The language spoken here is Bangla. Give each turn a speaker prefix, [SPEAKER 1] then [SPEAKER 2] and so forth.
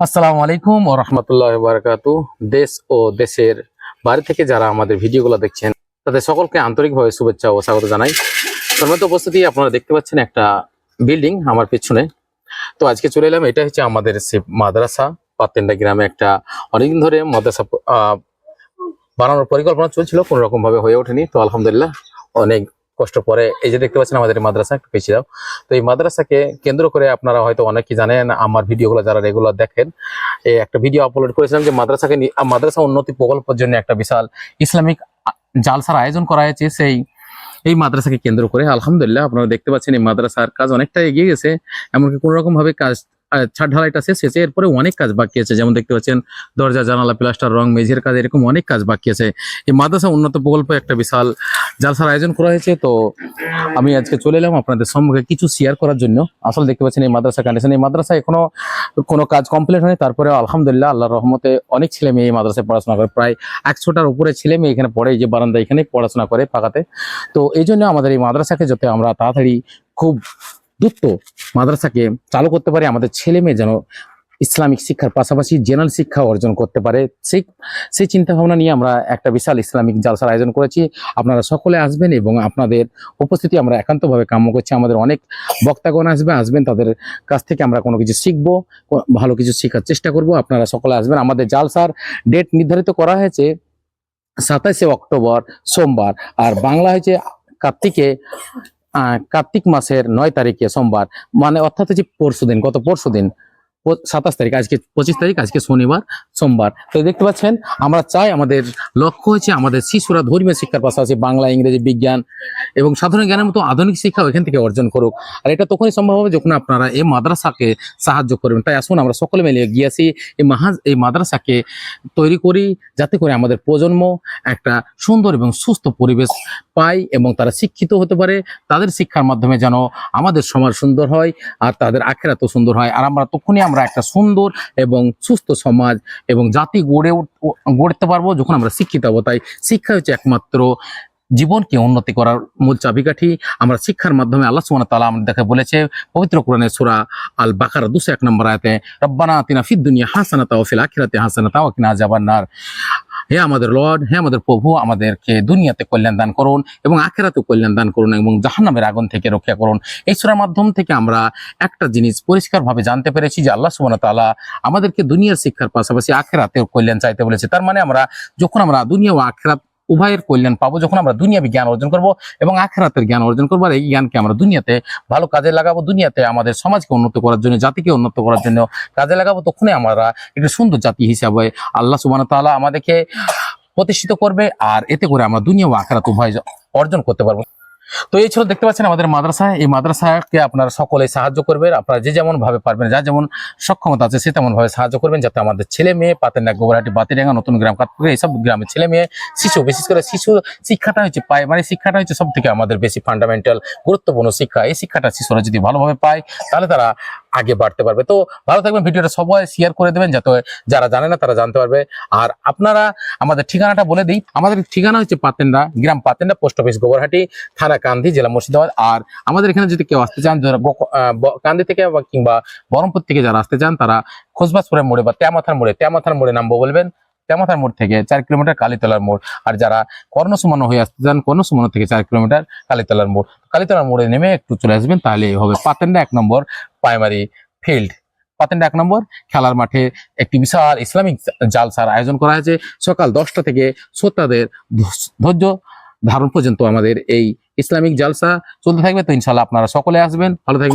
[SPEAKER 1] আসসালামু আলাইকুম ও রহমতুল্লাহ বারকাতু। দেশ ও দেশের বাইরে থেকে যারা আমাদের ভিডিওগুলো দেখছেন, তাদের সকলকে আন্তরিকভাবে শুভেচ্ছা ও স্বাগত জানাই। সম্মানিত উপস্থিতি, আপনারা দেখতে পাচ্ছেন একটা বিল্ডিং আমার পিছনে। তো আজকে চলে এলাম, এটা হচ্ছে আমাদের সে মাদ্রাসা পাতেন্ডা গ্রামে একটা অনেকদিন ধরে মাদ্রাসা বানানোর পরিকল্পনা চলছিল কোনো রকম ভাবে হয়ে ওঠেনি। তো আলহামদুলিল্লাহ, অনেক কষ্ট পরে এই যে দেখতে পাচ্ছেন আমাদের মাদ্রাসা, একটু পেছিয়ে তো এই মাদ্রাসাকে কেন্দ্র করে আপনারা হয়তো অনেকেই জানেন, আমার ভিডিওগুলো যারা রেগুলার দেখেন এই একটা ভিডিও আপলোড করেছিলাম যে মাদ্রাসাকে মাদ্রাসা উন্নতি প্রকল্পের জন্য একটা বিশাল ইসলামিক জালসার আয়োজন করা হয়েছে। সেই, এই মাদ্রাসাকে কেন্দ্র করে আলহামদুলিল্লাহ আপনারা দেখতে পাচ্ছেন এই মাদ্রাসার কাজ অনেকটা এগিয়ে গেছে। এমনকি ভাবে কাজ ছাদ ঢালাইটা শেষ হয়েছে। এরপরে অনেক কাজ বাকি আছে। যেমন দেখতে পাচ্ছেন, দরজা, জানালা, প্লাস্টার, রং, মেঝের কাজ এরকম অনেক কাজ বাকি আছে। এই মাদ্রাসা উন্নত প্রকল্প একটা বিশাল জালসার আয়োজন করা হয়েছে, তো আমি আজকে চলে এলাম আপনাদের সম্মুখে কিছু শেয়ার করার জন্য। আসলে দেখতে পাচ্ছেন এই মাদ্রাসা কন্ডিশন এই মাদ্রাসা এখনও কোনো কাজ কমপ্লিট হয়নি। তারপরে আলহামদুলিল্লাহ আল্লাহ রহমতে অনেক ছেলে মেয়ে এই মাদ্রাসায় পড়াশোনা করে। প্রায় একশোটার উপরে ছেলে মেয়ে এখানে পড়ে, এই যে বারান্দা এখানে পড়াশোনা করে পাকাতে তো এই জন্য আমাদের এই মাদ্রাসাকে যাতে আমরা তাড়াতাড়ি খুব দ্রুত মাদ্রাসাকে চালু করতে পারি, আমাদের ছেলে মেয়ে যেন ইসলামিক শিক্ষার পাশাপাশি জেনারেল শিক্ষা অর্জন করতে পারে। সেই সেই চিন্তা ভাবনা নিয়ে আমরা একটা বিশাল ইসলামিক জালসার আয়োজন করেছি। আপনারা সকলে আসবেন এবং আপনাদের উপস্থিতি আমরা একান্তভাবে কাম্য করছি। আমাদের অনেক বক্তাগণ আসবে, আসবেন, তাদের কাছ থেকে আমরা কোনো কিছু শিখব ভালো কিছু শেখার চেষ্টা করব। আপনারা সকলে আসবেন। আমাদের জালসার ডেট নির্ধারিত করা হয়েছে সাতাইশে অক্টোবর, সোমবার, আর বাংলা হয়েছে কার্তিকে কার্তিক মাসের নয় তারিখে সোমবার। মানে অর্থাৎ হচ্ছে পরশু দিন গত পরশু দিন সাতাশ তারিখ, আজকে পঁচিশ তারিখ, আজকে শনিবার, সোমবার। তো দেখতে পাচ্ছেন, আমরা চাই আমাদের লক্ষ্য হচ্ছে আমাদের শিশুরা ধর্মীয় শিক্ষার পাশাপাশি বাংলা, ইংরেজি, বিজ্ঞান এবং সাধারণ জ্ঞানের মতো আধুনিক শিক্ষা এখান থেকে অর্জন করুক। আর এটা তখনই সম্ভব হবে যখন আপনারা এই মাদ্রাসাকে সাহায্য করবেন। তাই আসুন, আমরা সকলে মিলে এগিয়ে আসি, এই মাহাজ এই মাদ্রাসাকে তৈরি করি, যাতে করে আমাদের প্রজন্ম একটা সুন্দর এবং সুস্থ পরিবেশ পায় এবং তারা শিক্ষিত হতে পারে। তাদের শিক্ষার মাধ্যমে যেন আমাদের সমাজ সুন্দর হয় আর তাদের আখেরাত সুন্দর হয়। আর আমরা তখনই আমরা একটা সুন্দর এবং সুস্থ সমাজ এবং জাতি গড়ে গড়তে পারব যখন আমরা শিক্ষিত হব। তাই শিক্ষা হচ্ছে একমাত্র জীবনকে উন্নতি করার মূল চাবিকাঠি। আমরা শিক্ষার মাধ্যমে আল্লাহ সুমান তালা আমাদের দেখে বলেছে, পবিত্র কোরআনে সুরা আল বাখারা দুশো এক নম্বর আয়তে, রব্বানা তিনা ফিদ্দুনিয়া হাসানাতা ও ফিল আখিরাতে হাসানাতা তাও কিনা যাবার হে আমাদের লর্ড, হে আমাদের প্রভু, আমাদেরকে দুনিয়াতে কল্যাণ দান করুন এবং আখেরাতে কল্যাণ দান করুন এবং জাহান্নামের আগুন থেকে রক্ষা করুন। এই মাধ্যম থেকে আমরা একটা জিনিস পরিষ্কারভাবে জানতে পেরেছি যে আল্লাহ সুবান তালা আমাদেরকে দুনিয়ার শিক্ষার পাশাপাশি আখেরাতেও কল্যাণ চাইতে বলেছে। তার মানে আমরা যখন আমরা দুনিয়া ও আখেরাত উভয়ের কল্যাণ পাবো যখন আমরা দুনিয়াবি জ্ঞান অর্জন করব এবং আখেরাতের জ্ঞান অর্জন করব। এই জ্ঞানকে আমরা দুনিয়াতে ভালো কাজে লাগাবো। দুনিয়াতে আমাদের সমাজকে উন্নত করার জন্য, জাতিকে উন্নত করার জন্য কাজে লাগাবো। তখনই আমরা একটি সুন্দর জাতি হিসাবে আল্লাহ সুবান তালা আমাদেরকে প্রতিষ্ঠিত করবে। আর এতে করে আমরা দুনিয়া ও আখেরাত উভয় অর্জন করতে পারব। তো এই ছিল, দেখতে পাচ্ছেন আমাদের মাদ্রাসা এই মাদ্রাসাকে আপনারা সকলে সাহায্য করবেন। আপনারা যে যেমন ভাবে পারবেন, যা যেমন সক্ষমতা আছে, সে তেমন ভাবে সাহায্য করবেন যাতে আমাদের ছেলে মেয়ে পাতেনা গোবরাটি বাতিডাঙ্গা, নতুন গ্রাম কাতপুরে এইসব গ্রামের ছেলে মেয়ে, শিশু, বিশেষ করে শিশু শিক্ষাটা হচ্ছে প্রাইমারি শিক্ষাটা হচ্ছে সব থেকে আমাদের বেশি ফান্ডামেন্টাল গুরুত্বপূর্ণ শিক্ষা। এই শিক্ষাটা শিশুরা যদি ভালোভাবে পায়, তাহলে তারা আগে বাড়তে পারবে। তো ভালো থাকবেন, ভিডিওটা সবাই শেয়ার করে দেবেন যাতে যারা জানে না তারা জানতে পারবে। আর আপনারা আমাদের ঠিকানাটা বলে দিই। আমাদের ঠিকানা হচ্ছে পাতেন্ডা গ্রাম পাতেন্ডা পোস্ট অফিস গোবরহাটি, থানা কান্দি, জেলা মুর্শিদাবাদ। আর আমাদের এখানে যদি কেউ আসতে চান যারা কান্দি থেকে কিংবা বহরমপুর থেকে যারা আসতে চান, তারা খোঁজবাজপুরের মোড়ে বা তেমাথার মোড়ে তেমাথার মোড়ে নামবো বলবেন। তেমাথার মোড় থেকে চার কিলোমিটার কালীতলার মোড়। আর যারা কর্ণসুমন হয়ে আসতে চান, কর্ণসুমন থেকে চার কিলোমিটার কালীতলার মোড়। কালীতলার মোড়ে নেমে একটু চলে আসবেন, তাহলে হবে পাতেন্ডা এক নম্বর প্রাইমারি ফিল্ড পাতেন্ডা এক নম্বর, খেলার মাঠে একটি বিশাল ইসলামিক জালসার আয়োজন করা হয়েছে। সকাল দশটা থেকে শ্রোতাদের ধৈর্য ধারণ পর্যন্ত আমাদের এই ইসলামিক জালসা চলতে থাকবে। তো ইনশাল্লাহ আপনারা সকলে আসবেন। ভালো থাকবেন।